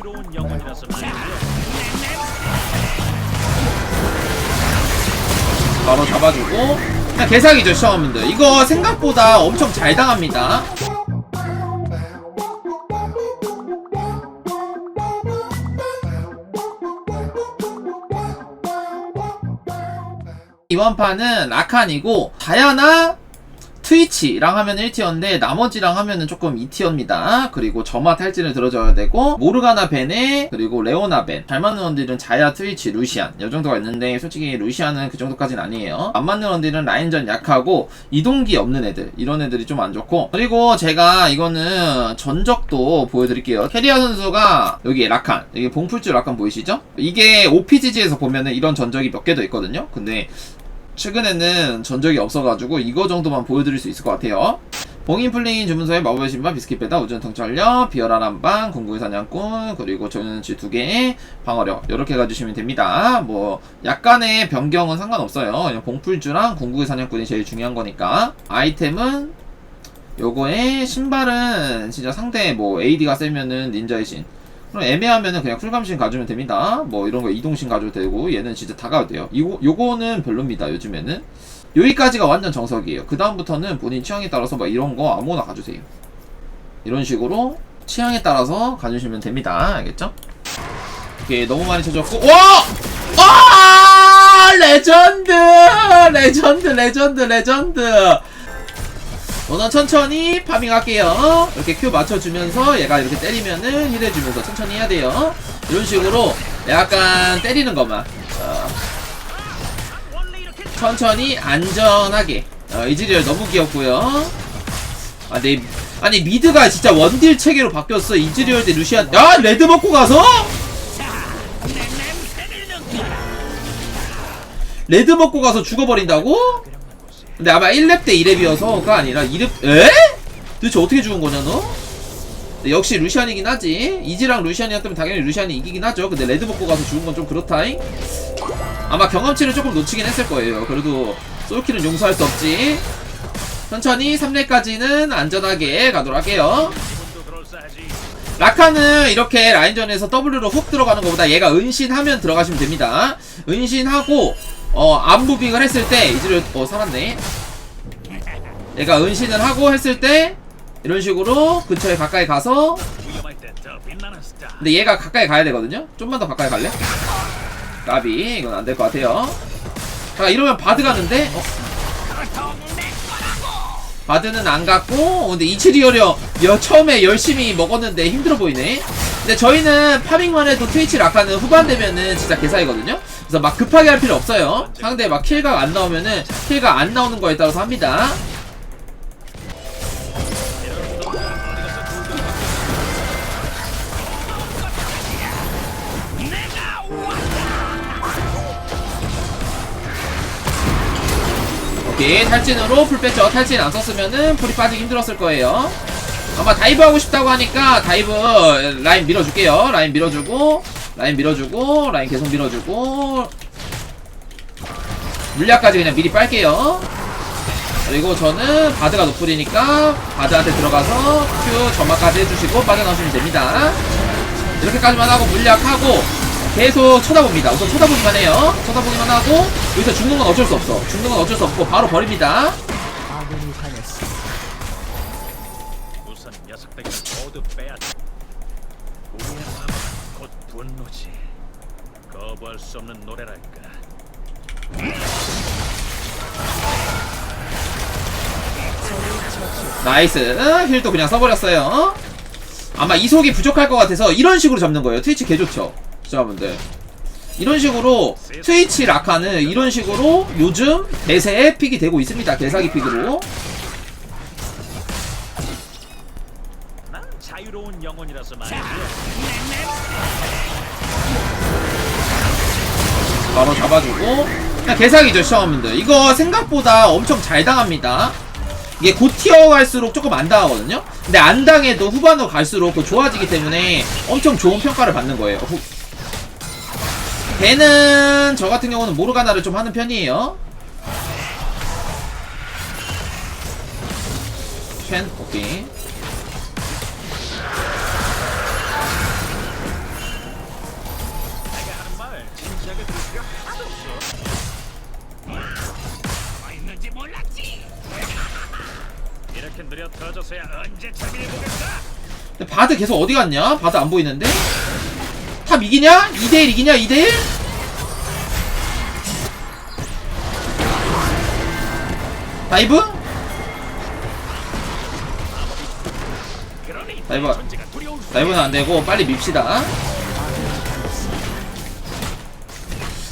자유로운 영혼이라서. 바로 잡아주고. 그냥 개사기죠 시험분들. 이거 생각보다 엄청 잘 당합니다. 이번 판은 라칸이고 다야나 트위치랑 하면 1티어인데 나머지랑 하면은 조금 2티어입니다. 그리고 저마 탈진을 들어줘야 되고 모르가나 벤에 그리고 레오나 벤. 잘 맞는 원딜은 자야, 트위치, 루시안 이 정도가 있는데 솔직히 루시안은 그 정도까지는 아니에요. 안 맞는 원딜은 라인전 약하고 이동기 없는 애들 이런 애들이 좀 안 좋고 그리고 제가 이거는 전적도 보여드릴게요. 캐리아 선수가 여기 라칸 여기 봉풀주 라칸 보이시죠? 이게 OPGG에서 보면은 이런 전적이 몇 개 더 있거든요. 근데 최근에는 전적이 없어가지고 이거 정도만 보여드릴 수 있을 것 같아요. 봉인 플레인 주문서에 마법의 신발, 비스킷 배다, 우주는 통찰력, 비열한 한방, 궁극의 사냥꾼, 그리고 전연치 두 개의 방어력 이렇게 가주시면 됩니다. 뭐 약간의 변경은 상관없어요. 그냥 봉풀주랑 궁극의 사냥꾼이 제일 중요한 거니까 아이템은 요거에 신발은 진짜 상대 뭐 AD가 세면은 닌자의 신 그럼 애매하면은 그냥 쿨감신 가주면 됩니다. 뭐 이런 거 이동신 가줘도 되고 얘는 진짜 다 가도 돼요. 이거 요거는 별로입니다. 요즘에는 여기까지가 완전 정석이에요. 그 다음부터는 본인 취향에 따라서 막 이런 거 아무거나 가주세요. 이런 식으로 취향에 따라서 가주시면 됩니다. 알겠죠? 오케이 너무 많이 쳐줬고 와! 아! 레전드! 레전드 레전드 레전드 너는 천천히 파밍할게요. 이렇게 큐 맞춰주면서 얘가 이렇게 때리면은 힐해주면서 천천히 해야 돼요. 이런 식으로 약간 때리는 것만. 어, 천천히 안전하게. 어, 이즈리얼 너무 귀엽고요. 아, 네. 아니 미드가 진짜 원딜 체계로 바뀌었어. 이즈리얼 대 루시안. 야 레드 먹고 가서? 레드 먹고 가서 죽어버린다고? 근데 아마 1렙 때 2렙이어서가 아니라 2렙 에? 도대체 어떻게 죽은 거냐 너? 근데 역시 루시안이긴 하지 이지랑 루시안이었다면 당연히 루시안이 이기긴 하죠 근데 레드 먹고 가서 죽은 건 좀 그렇다잉 아마 경험치를 조금 놓치긴 했을 거예요 그래도 솔킬은 용서할 수 없지 천천히 3렙까지는 안전하게 가도록 할게요. 라카는 이렇게 라인전에서 W로 훅 들어가는 것보다 얘가 은신하면 들어가시면 됩니다. 은신하고 어 암무빙을 했을 때 이즈를 어 살았네. 얘가 은신을 하고 했을 때 이런 식으로 근처에 가까이 가서. 근데 얘가 가까이 가야 되거든요. 좀만 더 가까이 갈래? 까비 이건 안 될 것 같아요. 자 이러면 바드 가는데 어? 바드는 안 갔고 근데 이치리어려 여 처음에 열심히 먹었는데 힘들어 보이네. 근데 저희는 파밍만 해도 트위치 라카는 후반 되면은 진짜 개사이거든요. 그래서 막 급하게 할 필요 없어요. 상대 막 킬각 안 나오면은 킬각 안 나오는 거에 따라서 합니다. 오케이 탈진으로 풀 뺐죠 탈진 안 썼으면은 풀이 빠지기 힘들었을 거예요 아마 다이브 하고 싶다고 하니까 다이브 라인 밀어줄게요 라인 밀어주고 라인 밀어주고 라인 계속 밀어주고 물약까지 그냥 미리 빨게요 그리고 저는 바드가 노플이니까 바드한테 들어가서 큐 점화까지 해주시고 빠져나오시면 됩니다 이렇게까지만 하고 물약하고 계속 쳐다봅니다. 우선 쳐다보기만 해요. 쳐다보기만 하고 여기서 죽는 건 어쩔 수 없어. 죽는 건 어쩔 수 없고 바로 버립니다. 분노지. 거부할 수 없는 노래랄까. 나이스. 힐도 그냥 써버렸어요. 아마 이속이 부족할 것 같아서 이런 식으로 잡는 거예요. 트위치 개 좋죠. 시청자분들. 이런 식으로 트위치 라카는 이런 식으로 요즘 대세에 픽이 되고 있습니다. 개사기 픽으로. 난 자유로운 영혼이라서 말이죠. 바로 잡아주고. 그냥 개사기죠 시청자분들. 이거 생각보다 엄청 잘 당합니다. 이게 고티어 갈수록 조금 안 당하거든요? 근데 안 당해도 후반으로 갈수록 그 좋아지기 때문에 엄청 좋은 평가를 받는 거예요. 후... 걔는 저 같은 경우는 모르가나를 좀 하는 편이에요. 쉔 오케이 이래서야 언제 재미를 보겠어? 근데 바드 계속 어디 갔냐? 바드 안 보이는데? 탑 이기냐? 2대1 이기냐? 2대1? 다이브? 그러니 다이브 다이브는 안 되고 빨리 밉시다.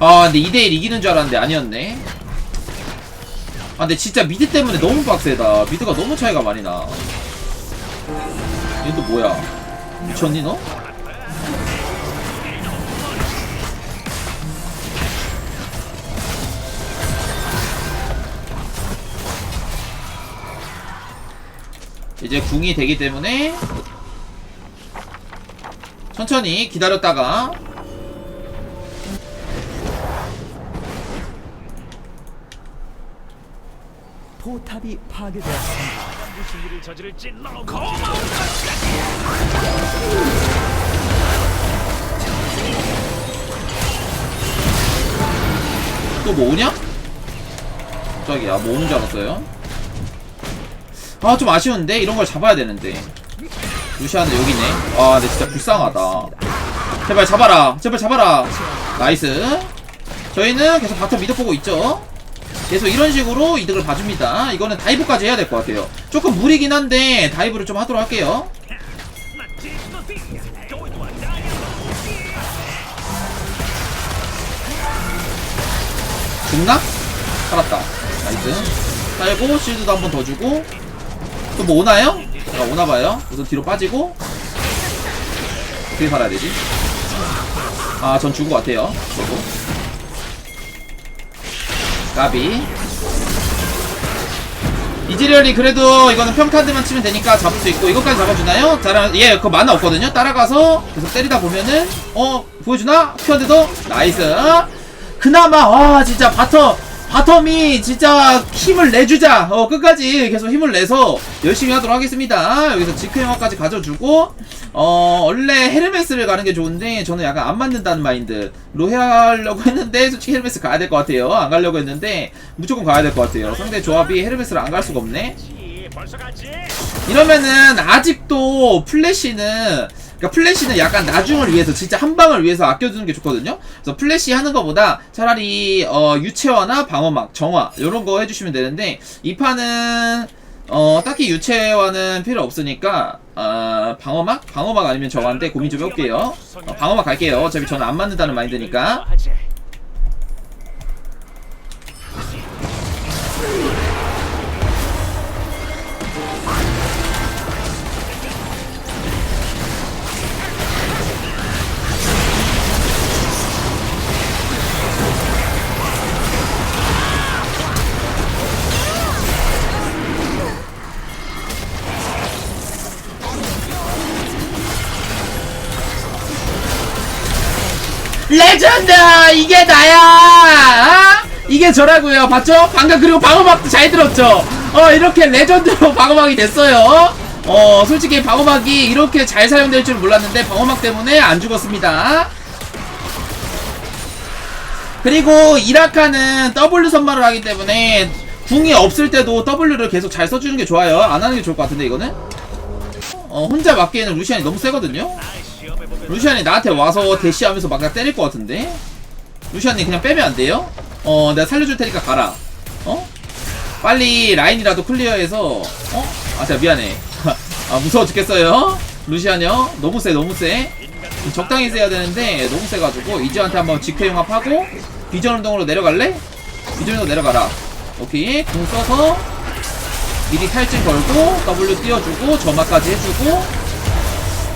아 근데 2대1 이기는 줄 알았는데 아니었네. 아 근데 진짜 미드 때문에 너무 빡세다. 미드가 너무 차이가 많이 나. 얘도 뭐야? 미쳤니 너? 이제 궁이 되기 때문에 천천히 기다렸다가 탑이 파괴되었습니다. 무슨 저지를지 너무 고마운. 또뭐 오냐? 저기 아뭐 오는 줄 알았어요? 아 좀 아쉬운데? 이런 걸 잡아야 되는데. 루시아는 여기네. 아 근데 진짜 불쌍하다. 제발 잡아라. 제발 잡아라. 나이스. 저희는 계속 바텀 미드 보고 있죠 계속 이런 식으로 이득을 봐줍니다 이거는 다이브까지 해야 될 것 같아요 조금 무리긴 한데 다이브를 좀 하도록 할게요 죽나? 살았다. 나이스. 살고, 실드도 한 번 더 주고. 또 뭐 오나요? 자, 오나봐요. 우선 뒤로 빠지고. 어떻게 살아야 되지? 아, 전 죽은 것 같아요. 저도. 까비. 이즈리얼이 그래도 이거는 평타드만 치면 되니까 잡을 수 있고 이것까지 잡아주나요? 따라 예 그거 만화 없거든요 따라가서 계속 때리다 보면은 어 보여주나? 큐어드도 나이스 그나마 와 진짜 바텀 바텀이 진짜 힘을 내주자. 어 끝까지 계속 힘을 내서 열심히 하도록 하겠습니다. 여기서 지크형화까지 가져주고 어 원래 헤르메스를 가는 게 좋은데 저는 약간 안 맞는다는 마인드로 해야 하려고 했는데 솔직히 헤르메스 가야 될 것 같아요. 안 가려고 했는데 무조건 가야 될 것 같아요. 상대 조합이 헤르메스를 안 갈 수가 없네? 이러면은 아직도 플래시는 그러니까 플래시는 약간 나중을 위해서 진짜 한 방을 위해서 아껴두는 게 좋거든요. 그래서 플래시 하는 것보다 차라리 어, 유채화나 방어막, 정화 이런 거 해주시면 되는데 이 판은 어, 딱히 유채화는 필요 없으니까 어, 방어막, 방어막 아니면 정화인데 고민 좀 해볼게요. 어, 방어막 갈게요. 어차피 저는 안 맞는다는 마인드니까. 레전드 이게 나야 어? 이게 저라고요 봤죠? 방금 그리고 방어막도 잘 들었죠? 어 이렇게 레전드로 방어막이 됐어요 어 솔직히 방어막이 이렇게 잘 사용될 줄 몰랐는데 방어막 때문에 안 죽었습니다 그리고 이라카는 W 선발을 하기 때문에 궁이 없을 때도 W를 계속 잘 써주는 게 좋아요 안 하는 게 좋을 것 같은데 이거는 어 혼자 맞기에는 루시안이 너무 세거든요. 루시안이 나한테 와서 대시하면서 막 나 때릴 것 같은데? 루시안이 그냥 빼면 안 돼요? 어, 내가 살려줄 테니까 가라. 어? 빨리 라인이라도 클리어해서, 어? 아, 진짜 미안해. 아, 무서워 죽겠어요? 루시안이요? 너무 세, 너무 세. 적당히 세야 되는데, 너무 세가지고, 이지한테 한번 직회용합하고, 비전 운동으로 내려갈래? 비전 운동 내려가라. 오케이. 궁 써서, 미리 탈진 걸고, W 띄워주고, 점화까지 해주고,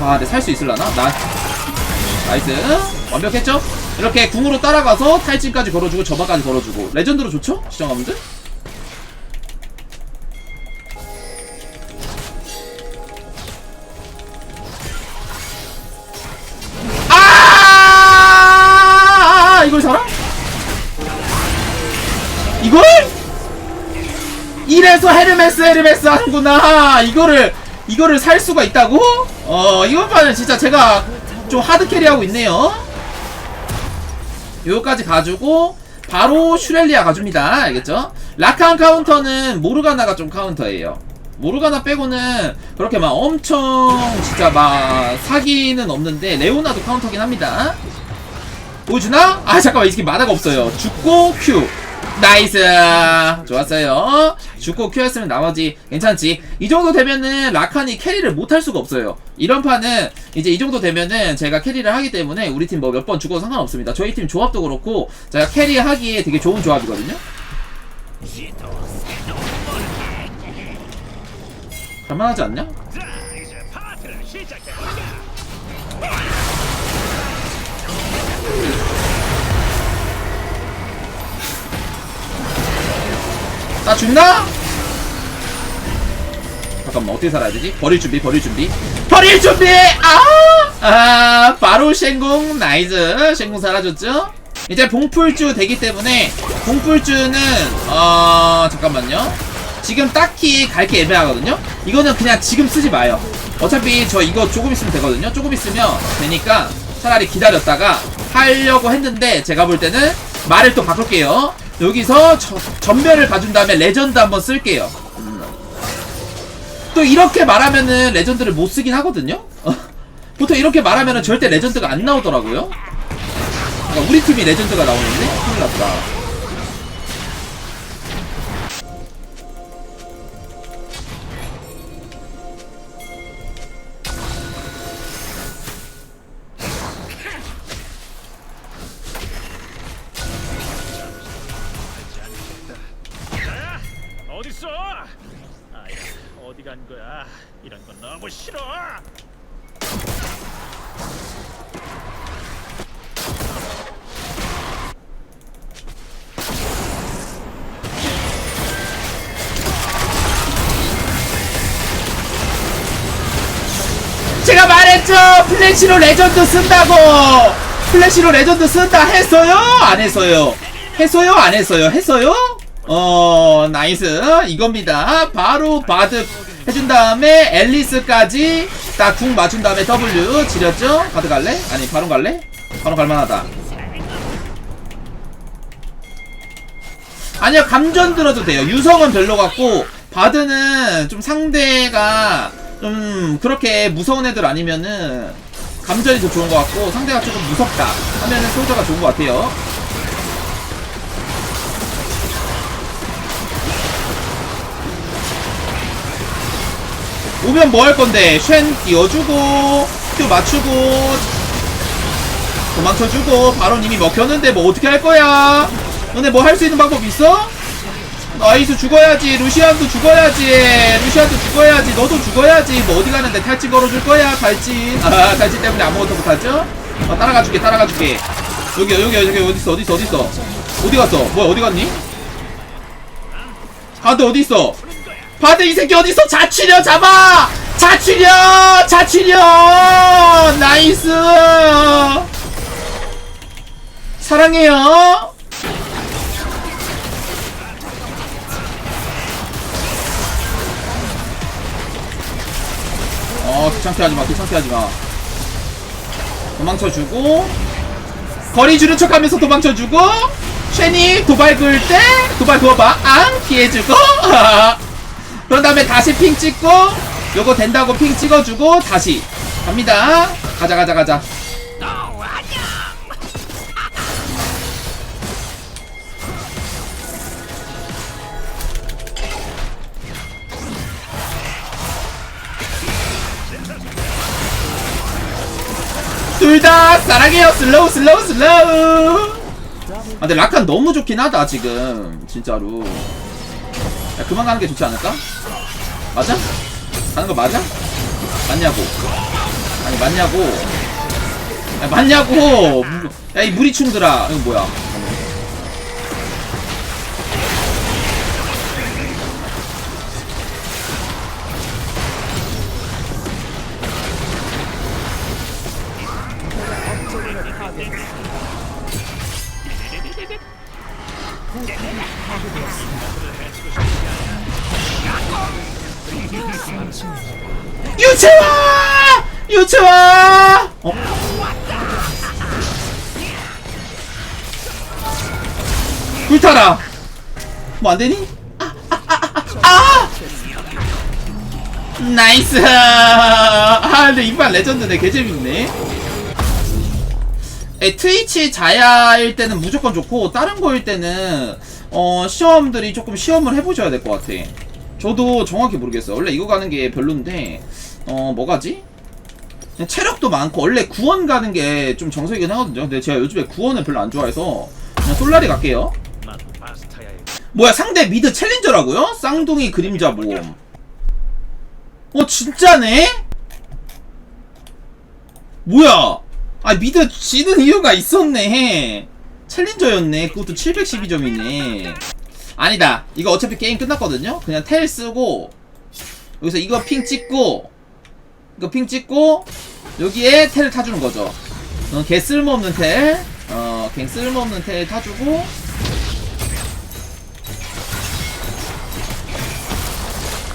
아, 근데 살 수 있을라나? 나 나이스 완벽했죠? 이렇게 궁으로 따라가서 탈진까지 걸어주고 저마까지 걸어주고 레전드로 좋죠? 시청자분들? 아! 이걸 살아? 이걸? 이래서 헤르메스 헤르메스 하는구나 이거를 이거를 살 수가 있다고? 어 이번 판은 진짜 제가 좀 하드 캐리하고 있네요 요거까지 가지고 바로 슈렐리아 가줍니다 알겠죠? 라칸 카운터는 모르가나가 좀 카운터예요 모르가나 빼고는 그렇게 막 엄청 진짜 막 사기는 없는데 레오나도 카운터긴 합니다. 보여주나? 아 잠깐만 이 새끼 만화가 없어요. 죽고 큐. 나이스. 좋았어요. 죽고 큐였으면 나머지 괜찮지. 이 정도 되면은 라칸이 캐리를 못할 수가 없어요. 이런 판은 이제 이 정도 되면은 제가 캐리를 하기 때문에 우리 팀 뭐 몇 번 죽어도 상관없습니다. 저희 팀 조합도 그렇고 제가 캐리하기에 되게 좋은 조합이거든요. 갈만하지 않냐? 나 죽나? 잠깐만 어떻게 살아야 되지? 버릴 준비 버릴 준비 버릴 준비! 아! 아 바로 쉔궁 나이스 쉔궁 사라졌죠? 이제 봉풀주 되기 때문에 봉풀주는 어 잠깐만요 지금 딱히 갈 게 애매하거든요 이거는 그냥 지금 쓰지 마요 어차피 저 이거 조금 있으면 되거든요 조금 있으면 되니까 차라리 기다렸다가 하려고 했는데 제가 볼 때는 말을 또 바꿀게요 여기서 저- 전멸을 봐준 다음에 레전드 한번 쓸게요. 음. 또 이렇게 말하면은 레전드를 못 쓰긴 하거든요? 보통 이렇게 말하면은 절대 레전드가 안 나오더라고요. 그러니까 우리 팀이 레전드가 나오는데? 큰일 났다 너무 싫어. 제가 말했죠? 플래시로 레전드 쓴다고! 플래시로 레전드 쓴다 했어요? 안 했어요? 했어요? 안 했어요? 했어요? 어 나이스. 이겁니다. 바로 바드 해준 다음에 앨리스까지 딱 궁 맞춘 다음에 W 지렸죠? 바드 갈래? 아니 바로 갈래? 바로 갈만하다. 아니요 감전 들어도 돼요. 유성은 별로 같고 바드는 좀 상대가 좀 그렇게 무서운 애들 아니면은 감전이 더 좋은 것 같고 상대가 조금 무섭다 하면은 솔저가 좋은 것 같아요 오면 뭐 할 건데 쉔 띄워주고 큐 맞추고 도망쳐주고 바로 이미 먹혔는데 뭐 어떻게 할 거야 너네 뭐할 수 있는 방법 있어? 나이스 죽어야지 루시안도 죽어야지 루시안도 죽어야지 너도 죽어야지 뭐 어디 가는데 탈진 걸어줄 거야 탈진 아 탈진 때문에 아무것도 못하죠? 어 따라가 줄게 따라가 줄게 여기 여기 여기 어딨어 어딨어 어딨어 어디 갔어 뭐야 어디 갔니? 바드 어디 있어? 바드 이 새끼 어디 있어? 자취려 잡아! 자취려! 자취려! 나이스! 사랑해요. 어 귀찮게 하지 마 귀찮게 하지 마 도망쳐주고 거리 주는 척 하면서 도망쳐주고 쉐니 도발 그을 때 도발 그어봐 앙 피해주고 그런 다음에 다시 핑 찍고 요거 된다고 핑 찍어주고 다시. 갑니다. 가자 가자 가자. 둘다 사랑해요. 슬로우 슬로우 슬로우. 아 근데 라칸 너무 좋긴 하다 지금. 진짜로 야 그만 가는 게 좋지 않을까? 맞아? 가는 거 맞아? 맞냐고 아니 맞냐고 야 맞냐고 야 이 무리충들아 이거 뭐야 유채화! 유채화! 어? 불타라! 뭐 안되니? 아! 아! 아! 아! 나이스 아 근데 이판 레전드네 개재밌네 에, 트위치 자야일 때는 무조건 좋고 다른 거일 때는 어 시험들이 조금 시험을 해보셔야 될 것 같아 저도 정확히 모르겠어요. 원래 이거 가는 게 별론데 어 뭐가지? 체력도 많고 원래 구원 가는 게 좀 정석이긴 하거든요. 근데 제가 요즘에 구원을 별로 안 좋아해서 그냥 솔라리 갈게요. 뭐야 상대 미드 챌린저라고요? 쌍둥이 그림자 모험. 어 진짜네? 뭐야? 아 미드 지는 이유가 있었네. 챌린저였네. 그것도 712점이네 아니다. 이거 어차피 게임 끝났거든요? 그냥 텔 쓰고 여기서 이거 핑 찍고 이거 핑 찍고 여기에 텔을 타주는 거죠. 어, 개 쓸모없는 텔. 어, 개 쓸모없는 텔 타주고.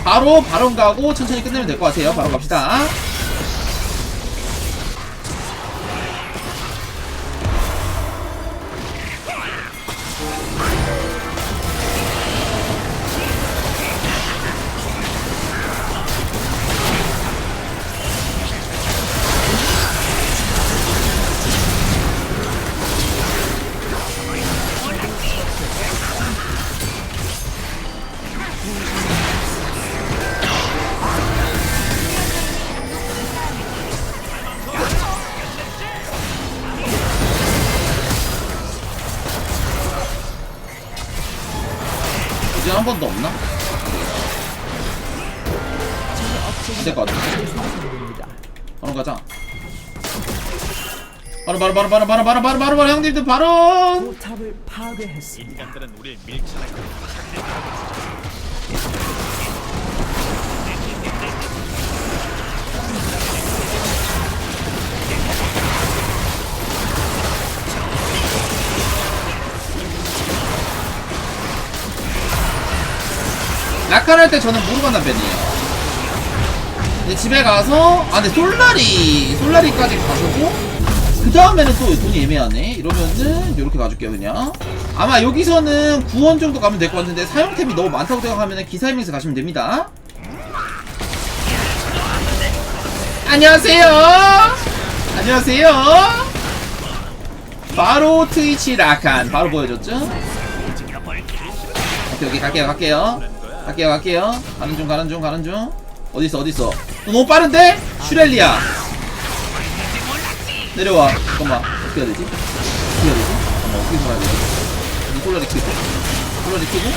바로 바론 가고 천천히 끝내면 될 것 같아요. 바로 갑시다. 이제 한 번도 없나? 안될 것 같아. 바로 가자. 바로 바로 바로 바로 바로 바로 바로 바로 바로 형님들 바로. 포탑을 파괴했습니다. 인간들은 우리를 밀쳐낼 라칸 할때 저는 모르가나 벤이에요. 근데 집에 가서 아 근데 솔라리 솔라리까지 가서고 그 다음에는 또 돈이 애매하네. 이러면은 이렇게 가줄게요 그냥. 아마 여기서는 9원 정도 가면 될 것 같은데 사용템이 너무 많다고 생각하면 기사이밍스 가시면 됩니다. 안녕하세요. 안녕하세요. 바로 트위치 라칸 바로 보여줬죠? 오케이 오케이 갈게요 갈게요 갈게요 갈게요 가는 중 가는 중 가는 중 어딨어 어딨어 어, 너무 빠른데? 슈렐리아 내려와 잠깐만 어떻게 해야 되지? 어떻게 해야 되지? 잠깐만 어떻게 살아야 되지? 이 솔라리 키고 솔라리 키고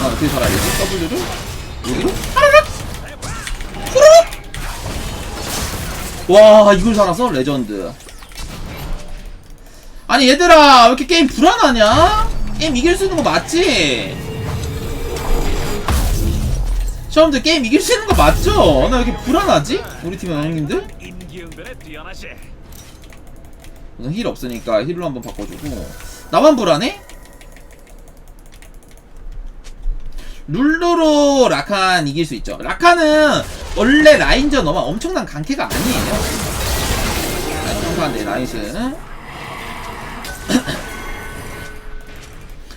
아 어떻게 살아야 되지? W를 여기로 후루룩 와 이걸 살았어? 레전드 아니 얘들아 왜 이렇게 게임 불안하냐? 게임 이길 수 있는 거 맞지? 시험들 게임 이길 수 있는 거 맞죠? 나왜 이렇게 불안하지? 우리 팀의 형님들? 우선 힐 없으니까 힐로 한번 바꿔주고 나만 불안해? 룰루로 라칸 이길 수 있죠 라칸은 원래 라인전 너만 엄청난 강캐가 아니에요 아, 평소한데 나이스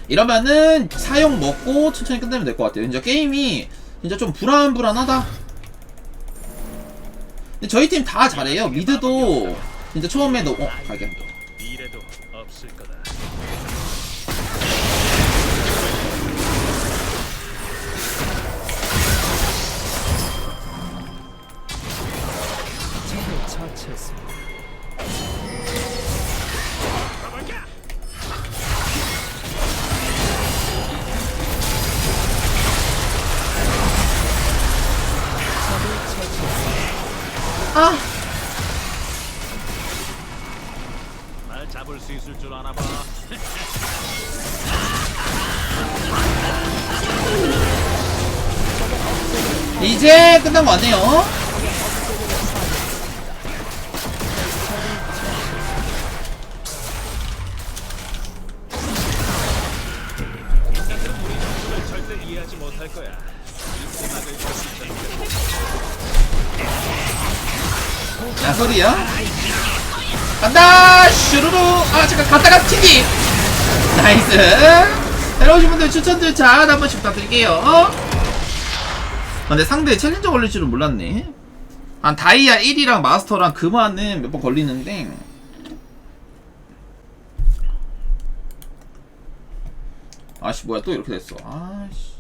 이러면은 사용 먹고 천천히 끝내면 될 것 같아요 진짜 게임이 진짜 좀 불안불안하다 근데 저희 팀 다 잘해요 미드도 진짜 처음에 너 어? 가게 미래도 없을 거다. 적을 처치했습니다. 아 날 잡을 수 있을 줄 아나 봐. 이제 끝난 거 같네요 튀기 나이스 새로 오신 분들 추천들 잘 한번씩 부탁드릴게요 근데 상대에 챌린저 걸릴 줄은 몰랐네. 한 다이아 1이랑 마스터랑 그만은 몇번 걸리는데. 아씨 뭐야 또 이렇게 됐어. 아씨.